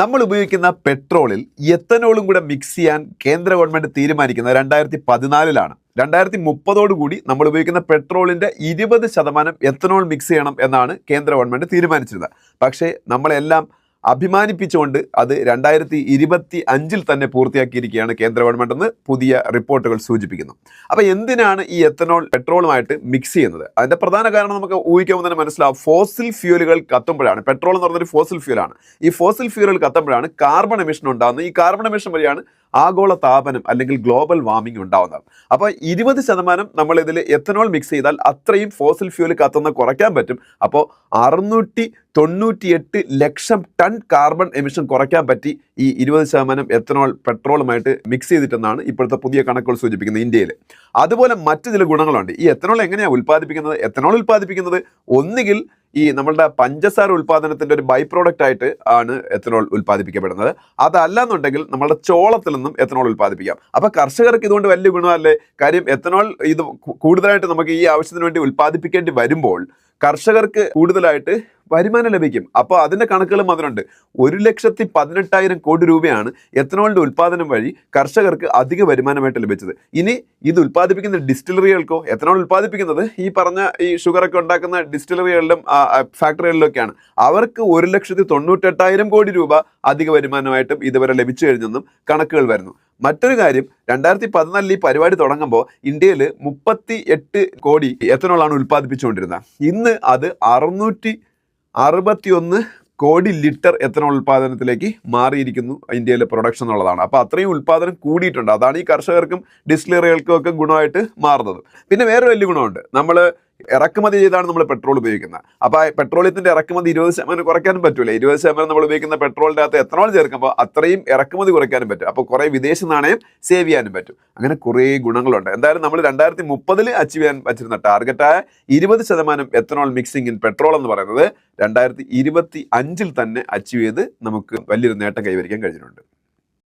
നമ്മൾ ഉപയോഗിക്കുന്ന പെട്രോളിൽ എത്തനോളും കൂടെ മിക്സ് ചെയ്യാൻ കേന്ദ്ര ഗവൺമെന്റ് തീരുമാനിക്കുന്നത് രണ്ടായിരത്തി പതിനാലിലാണ് രണ്ടായിരത്തി മുപ്പതോടുകൂടി നമ്മൾ ഉപയോഗിക്കുന്ന പെട്രോളിന്റെ ഇരുപത് ശതമാനം എത്തനോൾ മിക്സ് ചെയ്യണം എന്നാണ് കേന്ദ്ര ഗവൺമെന്റ് തീരുമാനിച്ചിരുന്നത്. പക്ഷേ നമ്മളെല്ലാം അഭിമാനിപ്പിച്ചുകൊണ്ട് അത് രണ്ടായിരത്തി ഇരുപത്തി അഞ്ചിൽ തന്നെ പൂർത്തിയാക്കിയിരിക്കുകയാണ് കേന്ദ്ര ഗവൺമെന്റ് എന്ന് പുതിയ റിപ്പോർട്ടുകൾ സൂചിപ്പിക്കുന്നു. അപ്പോൾ എന്തിനാണ് ഈ എത്തനോൾ പെട്രോളുമായിട്ട് മിക്സ് ചെയ്യുന്നത്? അതിന്റെ പ്രധാന കാരണം നമുക്ക് ഊഹിക്കാവുന്ന തന്നെ മനസ്സിലാവും. ഫോസിൽ ഫ്യൂലുകൾ കത്തുമ്പോഴാണ്. പെട്രോൾ എന്ന് പറഞ്ഞൊരു ഫോസിൽ ഫ്യൂലാണ് ഈ ഫോസിൽ ഫ്യൂലുകൾ കത്തുമ്പോഴാണ് കാർബൺ എമിഷൻ ഉണ്ടാകുന്നത്. ഈ കാർബൺ എമിഷൻ വഴിയാണ് ആഗോള താപനം അല്ലെങ്കിൽ ഗ്ലോബൽ വാർമിംഗ് ഉണ്ടാവുന്നത് അപ്പോൾ ഇരുപത് ശതമാനം നമ്മൾ ഇതിൽ എത്തനോൾ മിക്സ് ചെയ്താൽ അത്രയും ഫോസിൽ ഫ്യൂൽ കത്തുന്ന കുറയ്ക്കാൻ പറ്റും. അപ്പോൾ അറുന്നൂറ്റി തൊണ്ണൂറ്റിയെട്ട് ലക്ഷം ടൺ കാർബൺ എമിഷൻ കുറയ്ക്കാൻ പറ്റി ഈ ഇരുപത് ശതമാനം എത്തനോൾ പെട്രോളുമായിട്ട് മിക്സ് ചെയ്തിട്ടെന്നാണ് ഇപ്പോഴത്തെ പുതിയ കണക്കുകൾ സൂചിപ്പിക്കുന്നത് ഇന്ത്യയിൽ അതുപോലെ മറ്റു ചില ഗുണങ്ങളുണ്ട്. ഈ എത്തനോൾ എങ്ങനെയാണ് ഉൽപ്പാദിപ്പിക്കുന്നത്? എത്തനോൾ ഉൽപ്പാദിപ്പിക്കുന്നത് ഒന്നുകിൽ ഈ നമ്മളുടെ പഞ്ചസാര ഉൽപ്പാദനത്തിന്റെ ഒരു ബൈ പ്രോഡക്റ്റ് ആയിട്ട് ആണ് എത്തനോൾ ഉൽപ്പാദിപ്പിക്കപ്പെടുന്നത് അതല്ല എന്നുണ്ടെങ്കിൽ നമ്മളുടെ ചോളത്തിൽ നിന്നും എത്തനോൾ ഉൽപ്പാദിപ്പിക്കാം അപ്പൊ കർഷകർക്ക് ഇതുകൊണ്ട് വലിയ ഗുണമല്ലേ? കാര്യം എത്തനോൾ ഇത് കൂടുതലായിട്ട് നമുക്ക് ഈ ആവശ്യത്തിന് വേണ്ടി ഉൽപ്പാദിപ്പിക്കേണ്ടി വരുമ്പോൾ കർഷകർക്ക് കൂടുതലായിട്ട് വരുമാനം ലഭിക്കും. അപ്പോൾ അതിന്റെ കണക്കുകളും അതിനുണ്ട് ഒരു ലക്ഷത്തി പതിനെട്ടായിരം കോടി രൂപയാണ് എത്തനോളിന്റെ ഉൽപ്പാദനം വഴി കർഷകർക്ക് അധിക വരുമാനമായിട്ട് ലഭിച്ചത്. ഇനി ഇത് ഉൽപ്പാദിപ്പിക്കുന്ന ഡിസ്റ്റിലറികൾക്കോ എത്തനോൾ ഉൽപ്പാദിപ്പിക്കുന്നത് ഈ പറഞ്ഞ ഈ ഷുഗറൊക്കെ ഉണ്ടാക്കുന്ന ഡിസ്റ്റിലറികളിലും ഫാക്ടറികളിലൊക്കെയാണ്. അവർക്ക് ഒരു ലക്ഷത്തി തൊണ്ണൂറ്റെട്ടായിരം കോടി രൂപ അധിക വരുമാനമായിട്ടും ഇതുവരെ ലഭിച്ചു കഴിഞ്ഞെന്നും കണക്കുകൾ വരുന്നു. മറ്റൊരു കാര്യം രണ്ടായിരത്തി പതിനാലിൽ ഈ പരിപാടി തുടങ്ങുമ്പോൾ ഇന്ത്യയിൽ മുപ്പത്തി എട്ട് കോടി എത്തനോളാണ് ഉൽപ്പാദിപ്പിച്ചുകൊണ്ടിരുന്നത്. ഇന്ന് അത് അറുന്നൂറ്റി അറുപത്തിയൊന്ന് കോടി ലിറ്റർ എത്തനോൾ ഉൽപ്പാദനത്തിലേക്ക് മാറിയിരിക്കുന്നു ഇന്ത്യയിലെ പ്രൊഡക്ഷൻ എന്നുള്ളതാണ്. അപ്പോൾ അത്രയും ഉൽപ്പാദനം കൂടിയിട്ടുണ്ട്. അതാണ് ഈ കർഷകർക്കും ഡിസ്റ്റിലറികൾക്കും ഒക്കെ ഗുണമായിട്ട് മാറുന്നത്. പിന്നെ വേറെ വലിയ ഗുണമുണ്ട്. നമ്മൾ ഇറക്കുമതി ചെയ്താണ് നമ്മൾ പെട്രോൾ ഉപയോഗിക്കുന്നത്. അപ്പോൾ ആ പെട്രോളിയത്തിന്റെ ഇറക്കുമതി ഇരുപത് ശതമാനം കുറയ്ക്കാനും പറ്റൂല? ഇരുപത് ശതമാനം നമ്മൾ ഉപയോഗിക്കുന്ന പെട്രോളിന്റെ അകത്ത് എത്തനോൾ ചേർക്കുമ്പോൾ അത്രയും ഇറക്കുമതി കുറയ്ക്കാനും പറ്റും. അപ്പോൾ കുറേ വിദേശ നാണയം സേവ് ചെയ്യാനും പറ്റും. അങ്ങനെ കുറേ ഗുണങ്ങളുണ്ട്. എന്തായാലും നമ്മൾ രണ്ടായിരത്തി മുപ്പതിൽ അച്ചീവ് ചെയ്യാൻ വച്ചിരുന്ന ടാർഗറ്റായ ഇരുപത് ശതമാനം എത്തനോൾ മിക്സിംഗ് ഇൻ പെട്രോൾ എന്ന് പറയുന്നത് രണ്ടായിരത്തി ഇരുപത്തി അഞ്ചിൽ തന്നെ അച്ചീവ് ചെയ്ത് നമുക്ക് വലിയൊരു നേട്ടം കൈവരിക്കാൻ കഴിഞ്ഞിട്ടുണ്ട്.